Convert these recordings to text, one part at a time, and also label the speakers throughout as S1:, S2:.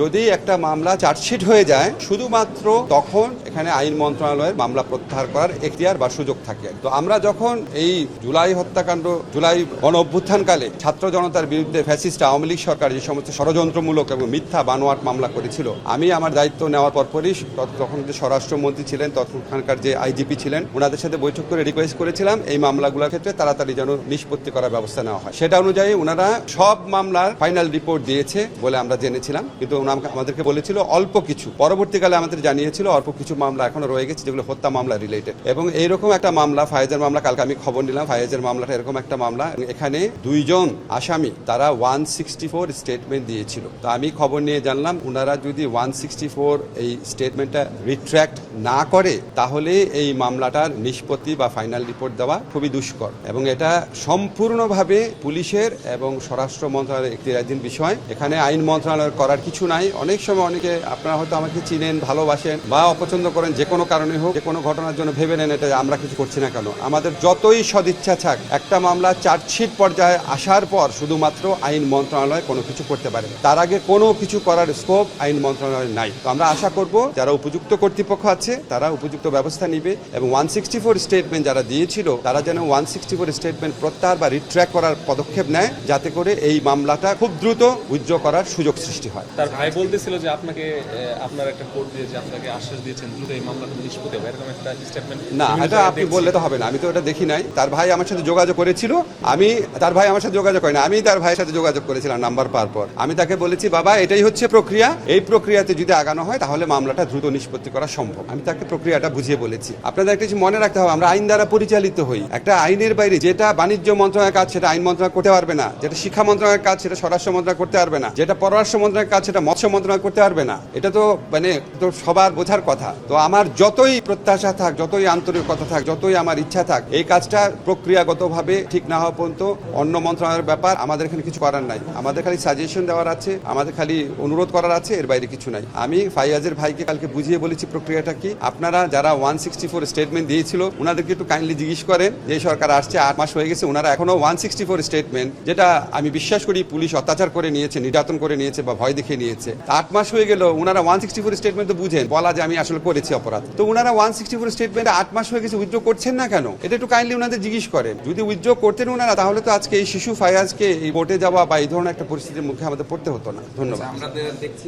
S1: যদি একটা মামলা চার্জশিট হয়ে যায়, শুধুমাত্র তখন এখানে আইন মন্ত্রণালয়ের মামলা প্রত্যাহার করার এখতিয়ার বা সুযোগ থাকে। তো আমরা যখন এই জুলাই হত্যাকাণ্ড, জুলাই গণ অভ্যুত্থানকালে ছাত্র জনতার বিরুদ্ধে ফ্যাসিস্ট আওয়ামী লীগ সরকার যে সমস্ত ষড়যন্ত্রমূলক এবং মিথ্যা বানোয়াট মামলা করেছিল, আমি আমার দায়িত্ব নেওয়ার পরপরই তখন যে স্বরাষ্ট্রমন্ত্রী ছিলেন তখনকার যে আইজিপি ছিলেন, ওনাদের সাথে বৈঠক করে রিকোয়েস্ট করেছিলাম, এই মামলাগুলোর ক্ষেত্রে তাড়াতাড়ি যেন নিষ্পত্তি করার ব্যবস্থা নেওয়া হয়। সেটা অনুযায়ী ওনারা সব মামলার ফাইনাল রিপোর্ট দিয়েছে বলে আমরা জেনেছিলাম, কিন্তু আমাদেরকে বলেছিল অল্প কিছু। পরবর্তীকালে আমাদের জানিয়েছিল অল্প কিছু মামলা এখনও রয়ে গেছে, যেগুলো হত্যা মামলা রিলেটেড এবং এইরকম একটা মামলা, ফায়েজের মামলা, কালকে আমি খবর নিলাম, ফায়েজের মামলাটা এরকম একটা মামলা। এখানে দুইজন আসামি, তারা ওয়ান সিক্সটি ফোর স্টেটমেন্ট দিয়েছিল। তো আমি খবর নিয়ে জানলাম ওনারা যদি ওয়ান সিক্সটি ফোর এই স্টেটমেন্টটা রিট্র্যাক্ট না করে, তাহলে এই মামলাটার নিষ্পত্তি বা ফাইনাল রিপোর্ট দেওয়া খুবই দুষ্কর। এবং এটা সম্পূর্ণভাবে পুলিশের এবং স্বরাষ্ট্র মন্ত্রণালয়ের একটি বিষয়। এখানে আইন মন্ত্রণালয়ের করার কিছু নাই। অনেক সময় অনেকে আপনারা হয়তো আমাকে চিনেন, ভালোবাসেন বা অপছন্দ করেন, যে কোনো কারণে হোক, যে কোনো ঘটনার জন্য ভেবে নেন, এটা আমরা কিছু করছি না কেন। আমাদের যতই সদিচ্ছা থাক, একটা মামলা চার্জশিট পর্যায়ে আসার পর শুধুমাত্র আইন মন্ত্রণালয় কোনো কিছু করতে পারে তার আগে কোনো কিছু করার স্কোপ আইন মন্ত্রণালয় নাই। তো আমরা আশা করব, যারা উপযুক্ত কর্তৃপক্ষ আছে, তারা উপযুক্ত ব্যবস্থা নিবে এবং ওয়ান সিক্সটি ফোর স্টেটমেন্ট যারা দিয়েছিল, তারা যেন ওয়ান সিক্সটি ফোর স্টেটমেন্ট প্রত্যাহার বা রিট্র্যাক করার পদক্ষেপ নেয়, যাতে করে এই মামলাটা খুব দ্রুত উজ্জ্ব করার সুযোগ সৃষ্টি হয়।
S2: ভাই বলতেছিল যে আপনাকে আপনার একটা কোর্ট দিয়ে যে আপনাকে আশ্বাস দিয়েছেন দ্রুত এই মামলাটা নিষ্পত্তি হবে। এরকম একটা স্টেটমেন্ট
S1: না এটা আপনি বললে তো হবে না। আমি তো এটা দেখি নাই। তার ভাই আমার সাথে যোগাযোগ করেছিল। আমি তার ভাই আমার সাথে যোগাযোগ করেনি আমি তার ভাইয়ের সাথে যোগাযোগ করেছিলাম নাম্বার পাওয়ার পর। আমি তাকে বলেছি বাবা এটাই হচ্ছে প্রক্রিয়া। এই প্রক্রিয়াতে যদি আগানো হয় তাহলে মামলাটা দ্রুত নিষ্পত্তি করা সম্ভব। আমি তাকে প্রক্রিয়াটা বুঝিয়ে বলেছি। আপনাদের একটা কিছু মনে রাখতে হবে। আমরা আইন দ্বারা পরিচালিত হই। একটা আইনের বাইরে যেটা বাণিজ্য মন্ত্রণালয়ের কাজ সেটা আইন মন্ত্রণালয় করতে পারবে না। যেটা শিক্ষা মন্ত্রণালয়ের কাজ সেটা স্বরাষ্ট্র মন্ত্রণালয় করতে পারবে না। যেটা পররাষ্ট্র মন্ত্রণালয়ের কাজ সেটা মৎস্য মন্ত্রণালয় করতে পারবে না। এটা তো মানে তো সবার বোঝার কথা। তো আমার যতই প্রত্যাশা থাক, যতই আন্তরিকতা থাক, যতই আমার ইচ্ছা থাক, এই কাজটা প্রক্রিয়াগতভাবে ঠিক না হওয়া পর্যন্ত অন্য মন্ত্রণালয়ের ব্যাপার আমাদের এখানে কিছু করার নাই। আমাদের খালি সাজেশন দেওয়ার আছে, আমাদের খালি অনুরোধ করার আছে, এর বাইরে কিছু নাই। আমি ফাইয়াজের ভাইকে কালকে বুঝিয়ে বলেছি প্রক্রিয়াটা কি। আপনারা যারা ওয়ান সিক্সটি ফোর স্টেটমেন্ট দিয়েছিল ওনাদেরকে একটু কাইন্ডলি জিজ্ঞেস করেন, যে সরকার আসছে, আট মাস হয়ে গেছে ওনারা এখনও ওয়ান সিক্সটি ফোর স্টেটমেন্ট যেটা আমি বিশ্বাস করি পুলিশ অত্যাচার করে নিয়েছে, নির্যাতন করে নিয়েছে বা ভয় দেখিয়ে নিয়েছে। তা আট মাস হয়ে গেল ওনারা ওয়ান সিক্সটি ফোর স্টেটমেন্ট তো বুঝেন। বলা যে আমি আসলে করেছি অপরাধ। তো ওনারা ওয়ান সিক্সটি ফোর স্টেটমেন্ট আট মাস হয়ে গেছে উইথড্র করছেন না কেন? এটা একটু কাইন্ডলি ওনাদের জিজ্ঞেস করেন। যদি উইথড্র করতেন ওনারা তাহলে তো আজকে এই শিশু ফায়াজকে এই কোর্টে যাওয়া বা এই ধরনের একটা পরিস্থিতির মুখে আমাদের পড়তে হতো না। ধন্যবাদ।
S3: দেখছি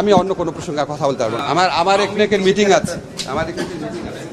S1: আমি অন্য কোনো প্রসঙ্গে কথা বলতে পারব আমার আমার এক মিটিং আছে। আমার মিটিং আছে।